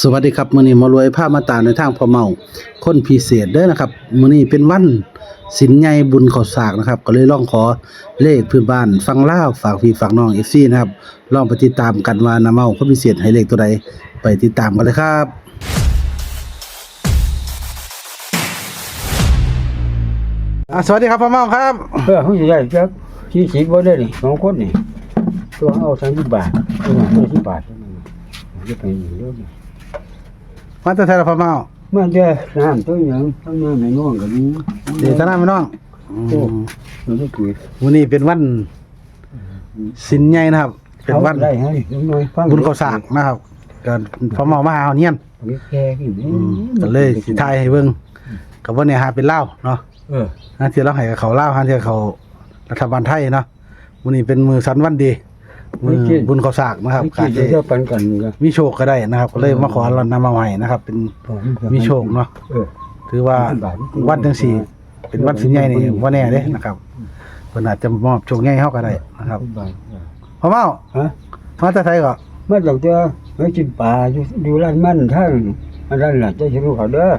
สวัสดีครับมื้อนี้มารวยภาพมาตาในทางพ่อเมาคนพิเศษเด้อนะครับมื้อนี้เป็นวันสินใหญ่บุญข้าวสากนะครับ ก็เลยลองขอเลขพื้นบ้านฟังล่าฝากพี่ฝากน้อง FC นะครับลองไปติดตามกันว่านาเมาคนพิเศษให้เลขตัวใดไปติดตามกันเลยครับอะสวัสดีครับพ่อเมาครับเพื่อเขาจะได้จักที่สิบบ่ได้นี่สองคนนี่ตัวเอาสามสิบบาทตัวห้าสิบบาทจะไปอยู่เรื่อง มาแต่ไทยละพ่อเมาเมื่อเด้น้ำตัวหยังทั้งน้ำในน่วงก็มีเดี๋ยวท่านพี่น้องอืมมันได้ปุ๋ยวันนี้เป็นวันสินใหญ่นะครับ เป็นวันได้ให้ลุงน้อยฟังบุญข้าวสากนะครับก็พอเมามาเอาเนียนแก่ขึ้นนี่อืมก็เลยสิทายให้เบิ่งกับว่าเนี่ยหาเป็นเล่าวเนาะ เออหาเที่ยวเราให้กับเขาเล่าวหาเที่ยวเขารัฐบาลไทยเนาะวันนี้เป็นมือสันวันดี มือบุญข้าวสากนะครับไม่กาคิรดจะจะปันกันก็มีโชคก็ได้นะครับ ก็เลยมาขอเรานำมาใหม่นะครับ เป็นมีโชคเนาะเออ ถือว่าวันจังสี่ เป็นวันสินใหญ่นี่ว่าแน่เด้นะครับเพิ่นอาจจะมอบโชคใหญ่เฮาก็ได้นะครับบาทพ่อเมาฮะ มาแต่ไทยก็เมื่อจากเจอไม่กินปลาอยู่อยู่ร้านมันทั้งอันนั้นแหละจะรู้เขาเด้อ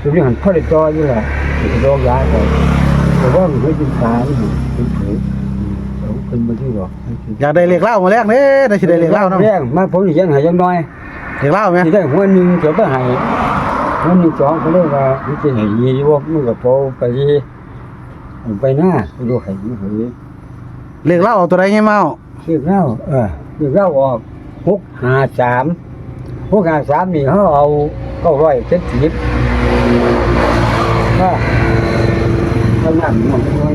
ตัวนี้หันพ่อได้จออยู่ล่ะจะโดนยาไปแต่ว่ามันไม่กินปลานี่เป็นเผย เอาขึ้นมาที่หรอกอยากได้เลขเล่ามาแรกเด้ได้สิได้เลขเล่าเนาะแรงมาผมยังหายยังน้อยเลขเล่าไหมที่ได้หัวหนึ่งเดี๋ยวไปหายหัวหนึ่งสองเขาเรียกว่ามันจะหายยีว่ามันกับโปไปไปหน้าไปดูไข่ไม่เห็นเลขเล่าเอาตัวใดให้เมาเรียกเล่าเออเรียกเล่าออกหกห้าสามหกห้าสามนี่เขาเอาเก้าร้อยเจ็ดสิบว่าเขาหนักหน่อยน้อย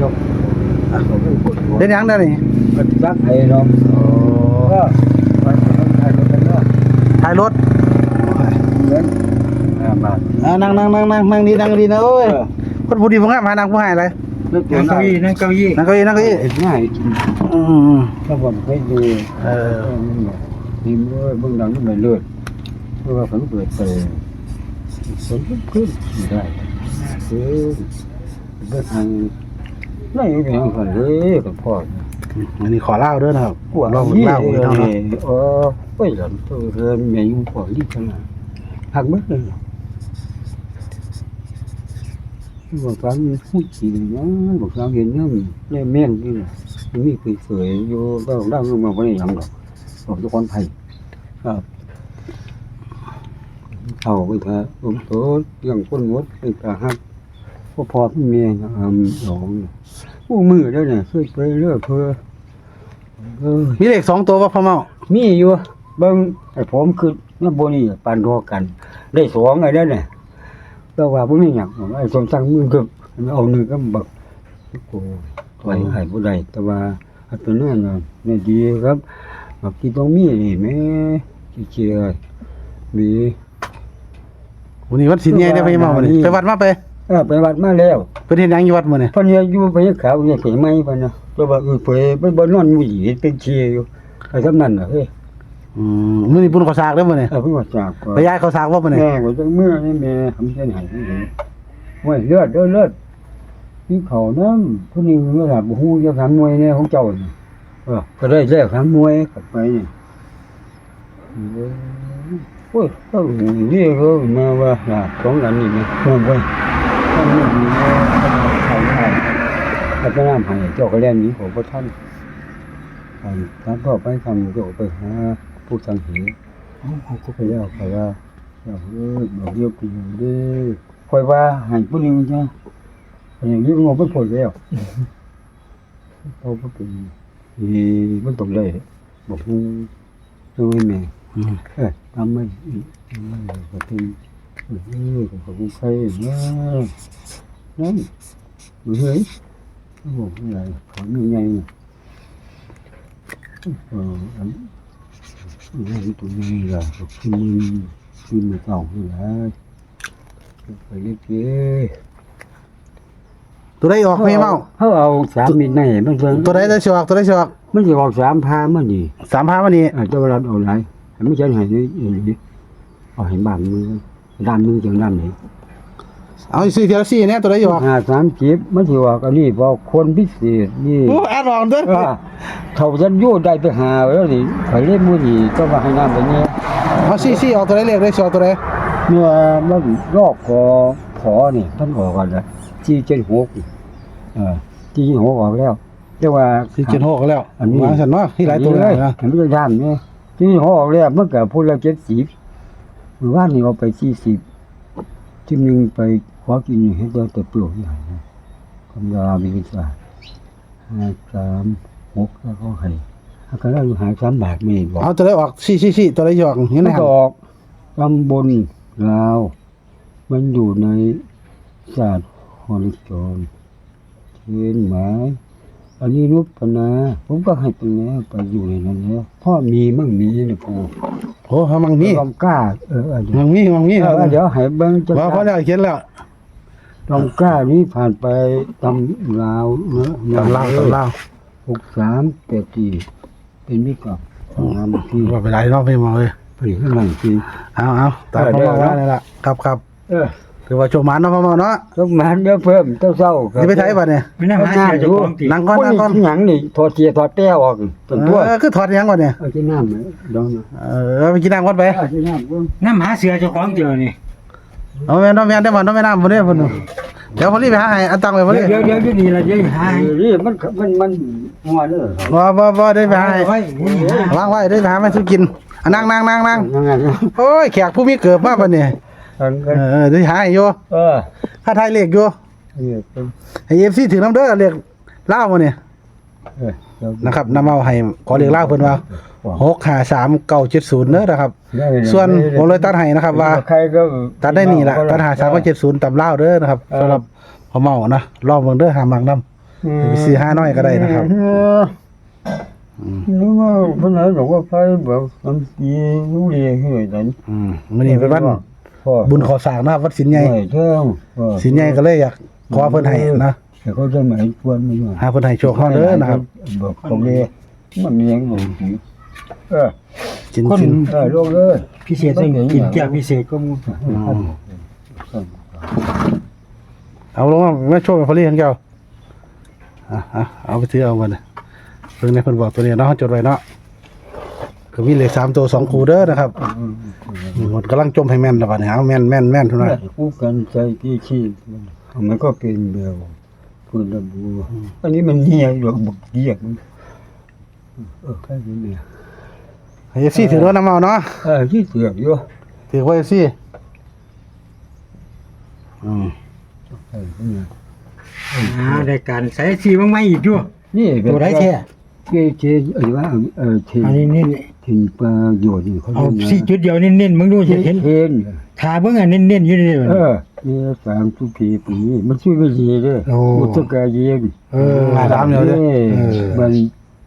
ยก เล่นหยังได้นี่ก็ซักให้เราก็ไปทำกันเนาะถ่ายรถเงินห้าบาทอ่านั่งนั่งนั่งนั่งนั่งดีนั่งดีนะโอ้ยคนผู้ดีผมงามหานั่งผู้ให้อะไรนั่งเก้าอี้นั่งเก้าอี้นั่งเก้าอี้นั่งเก้าอี้ง่ายอืมถ้าผมให้ดูเออนี่เมื่อเบื้องหลังไม่เลือดเพราะว่าผมเปิดไปผมขึ้นไม่ได้คือเบื้องทาง ไม่มีอย่างไรเลยกับพ่ออันนี้ขอเล่าด้วยนะครับกลัวลองยี่เล่าเลให้ยเราเนาะเออไปหลังตัวเรือนแม่ยุ่งพ่อรีบขนาดหักมึดเลยบอกฟังพูดจริงนะบอกฟังเห็นนั่นเล่แม่นนี่นะมีคุยเสยอยู่ก็ได้มาไม่ได้ยังหรอกบอกทุกคนไทยครับเอาไปเถอะผมโตยังคนหมดไปกะฮัก พ่อพ่อพี่เมียอ่าหลงผู้มือแล้วเนี่ยเคยไปเรื่อยเพื่อเออมีเลขสองตัวป่ะพ่อเมามีอยู่เบิ่งไอ้ผมคือน้ำบนี่ปานรอกัน ได้สองไอ้นั่นน่ะแต่ว่าบ่มีหยังไอ้สมสั่งมือก็เอาหนึ่งก็บักโอ้ถอยให้บ่ได้แต่ว่าอันเป็นนั่นน่ะนี่ยดีครับบักที่ต้องมีนี่แม่ที่เชียร์มีวันนี้วัดสินใหญ่ได้ไปมาวันนี้ไปวัดมาไป เออไปวัดมาแล้วเพิ่นเฮ็ดหยังอยู่วัดมื้อนี่เพิ่นเนี่ยอยู่ไปขาวเนี่ยเขยไม้เพิ่นน่ะแต่ว่าเออเพิ่นบ่บ่นอนอยู่อีเป็นเชียร์อยู่ไอ้ซำนั้นน่ะเฮ้ยอืมมื้อนี้บุญข้าวสากเด้อมื้อนี้เออเพิ่นว่าจากก่อนไปย้ายข้าวสากบ่มื้อนี้แม่ก็จะเมื่อนี่แม่ทำเช่นไหนนี่เห็นว่าเลือดเลือดเลือดที่เขาน้ำผู้นี้เมื่อไหร่บุหูจะทำมวยเนี่ยของเจ้านี่เออก็ได้แล้วทำมวยกลับไปนี่โอ้ยก็นี่ก็มาว่าหลับสองอันนี่นะหูไป ท่านนี่มีว่าเขาได้ถ้าจะน้ำให้เจ้าก็เล่นนี้ของพระท่านท่านพ่อไปทำเจ้าไปหาผู้สังเหเขาก็ไปแล้วไปว่าอย่าเพิ่งบอกเรียกกูอย่างนี้คอยว่าหายผู้นี้มันจะอย่างนี้มันไม่ผลแล้วเขาก็เป็นอีมันตกเลยบอกมึงช่วยแม่เออทำไม่ทำไม่ก็เป็น ออก็ขอบคุณใครเนี่ยนั่นเฮ้ยเขาบอกอะไรขอยังไงเอออันนี้ตัวนี้ล่ะก็คือมึง khi mà tổng thì là phải đi kia ตัวใดออกไม่เมาเขาเอาสามมิตรไหนมันเพิ่งตัวใดได้สิออกตัวใดสิออกมันจะออกสามพามันนี่สามพาวันนี้อาจจะเวลาเอาไหนไม่ใช่ไหนนี่อย่างนี้เอาเห็นบ้านมือ ด้านมือจังด้านนี้เอาซื้อเทีละสี่เนี่ยตัวใดสิออกห้าสามจิบมันจะออกอันนี้บอกคนพิเศษนี่โอ้แอดออกเด้อว่าเขาจะยู่ได้ไปหาแล้วนี่ข่อยเล่นมือนี่ก็มาให้น้ำไปเนี่ยเอาซี่ซี่เอาตัวไหนเลขได้สอตัวไหนเมื่อมันรอบขอขอนี่ท่านออกกันแล้วที่เจ็ดหกเออที่เจ็ดหกออกแล้วเรียกว่าสี่เจ็ดหกแล้วอันนี้วางสันว่าที่หลายตัวเลเลยยนะเห็นไม่ได้ทำเนี่ยที่หอออกแล้วเมื่อกี้พูดแล้วเจ็ดสิบเมื่อวานนี่เอาไปสี่สิบที่หนึ่งไปขอกินให้ได้แต่เปลือกใหญ่นะคำยามีวิชาห้าสามหกแล้วก็ให้ถ้าก็ได้หาสามบาทไม่บอกเอาตัวไหนออกซี่ซี่ซี่ตัวไหนหยอกเห็นไหมมันครับออกตำบลลาว มันอยู่ในศาสตร์ฮอลิจอนเทียนหมายอันนี้นุปนา ผมก็ให้ไปแล้วไปอยู่ในนั้นแล้วพ่อมีมั่งมีนะครู โอ้มังมีลองกล้าเออเออเดี๋ยวมังมีมังมีเออเดี๋ยวให้เบิ้งจะว่าเพราะแล้วเขียนแล้วลองกล้านี้ผ่านไปตำลาวเนอะตำเล่าตำเล่าหกสามแปดสี่เป็นมิตรกับงามที่ว่าไปหลายรอบไปมองเลยผลิตข้างหลังที่เอาเอาตามเออพ่อเดี๋ยวเมาว่าเนาะนี่ละครับครับเออ ถือว่าโชว์หมันเนาะพ่อเมาเนาะต้องมาเดี๋ยวเพิ่มเจ้าเศร้าครับนี่ไปไทยป่ะเนี่ยไม่น่ามาเสียเจ้าของตินั่งก่อนนั่งก่อนหยังนี่ถอดเสียถอดแต้วออกเป็นตัวเออคือถอดยังก่อนเนี่ยเอาที่น้ำไหมดองนะเออไปกินน้ำก่อนไปเอาที่น้ำเบิ่งน้ำหาเสือเจ้าของเจอนี่เอาแม่น้องแม่ได้บ่น้องแม่น้ำบ่ได้เพิ่นน่ะเดี๋ยวพอรีบไปหาให้อันตังไว้พอรีเดี๋ยวเดี๋ยวเดี๋ยวนี่ละเดี๋ยวหาเออนี่มันมันมันหัวเด้อบ่บ่บ่ได้ไปหาให้ไว้นี่หาวางไว้ได้ไปหามาซื้อกินอะนั่งนั่งนั่งนั่งยังไงนะโอ้ยแขกผู้มีเกิดมาบัดนี้เออเออเออได้หาให้อยู่เออถ้าทายเลขอยู่เออเป็นให้ FC ถือน้ำเด้อเลขลาวบ่เนี่ยเออเดี๋ยวนะครับนำเอาให้ขอเลขลาวเพิ่นว่า653970เด้อนะครับ ได้เลยส่วนผมเลยตัดให้นะครับว่า ใครก็ตัดได้นี่ล่ะตัดหา370ตำลาวเด้อนะครับสำหรับพ่อเมานะลองเบิ่งเด้อหามักนำไปซื้อห้าน้อยก็ได้นะครับเออนึกว่าเพิ่นไหนบอกว่าไฟแบบน้ำปีนูเรียให้ดันอืมมื้อนี้เป็นวัน พ่อบุญขอสร้างนะครับวัดสินใหญ่ไม่เท่าพ่อสินใหญ่ก็เลยอยากขอเพิ่นให้นะแต่เขาจะหมายชวนมันว่าหาเพิ่นให้โชคเฮาเด้อนะครับบอกเขาเลยมันมีอย่างบ่หูเออจินคนจินเออโลกเลยพิเศษต้องกินแก้วพิเศษก็มูเอาลงมามาโชว์ให้พอลี่เห็นแก้วอะอะเอาไปถือเอามาเด้อเพิ่นในเพิ่นบอกตัวนี้เนาะจดไว้เนาะ ก็มีเลขสามตัวสองคูเด้อนะครับหมดกำลังจมให้แม่นแล้วบัดนี้เอาแม่นแม่นแม่นทุกน่อยคู่กันใจที่ขี้มันก็เป็นเบลคุณระบูอันนี้มันเหี่ยอยู่บุกเหี่ยมันเออใครเป็นเนี่ยให้ FC ถือรถน้ำเอาเนาะเออที่เสือกอยู่ถือไว้ FC อืมเออเนี่ยอ่าได้การใส่สีบ้างไหมอีกด้วยนี่ตัวได้แท้เกเจเอ้ยว่าเออเทนอันนี้น้น เทนปลาโยนนี่เขาเอารียกนะสีจุดเดียวเน้นๆมึงดูเทจะนเห็นเทนทาเบิ่งอะเน้นๆอยู่นี่เออนี่สามทุกทีปีมันช่วยไม่ดีเลยโอ้อุตกาเย็นเออมาตามเดี๋ยวเด้อเออมัน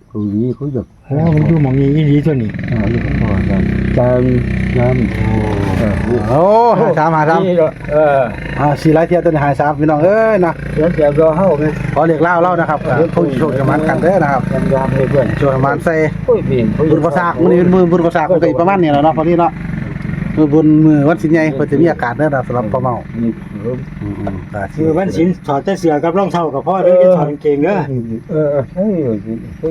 เกาหลีเขาอยากโอ้มันอยู่หมองนี้อีหลีตัวนี้อ่านี่ก็พอกันจานน้ำเออนี่ โอ้หาสามหาสามนี่ก็เอออ่าสี่ร้อยเทียตัวนี้หาสามพี่น้องเอ้ยนะเดี๋ยวเดี๋ยวรอเข้าไหมขอเรียกเล่าเล่านะครับอ่าผู้โชคจะมันกันเด้อนะครับยำยำเลยเพื่อนโชคจะมันใส่โอ้ยเปลี่ยนบุญกษากมื้อนี้เป็นมือบุญกษากมันก็อีกประมาณนี้แหล้วเนาะพอดีเนาะมือบุญมือวันสินใหญ่เพิ่นจะมีอากาศเด้อนะสำหรับพ่อเมานี่เพิ่มอืมๆก็สิคือวันศิลถอดแต่เสือกับรองเท้ากับพ่อเด้อจะถอดกางเกงเด้อเออใช่เลยใช่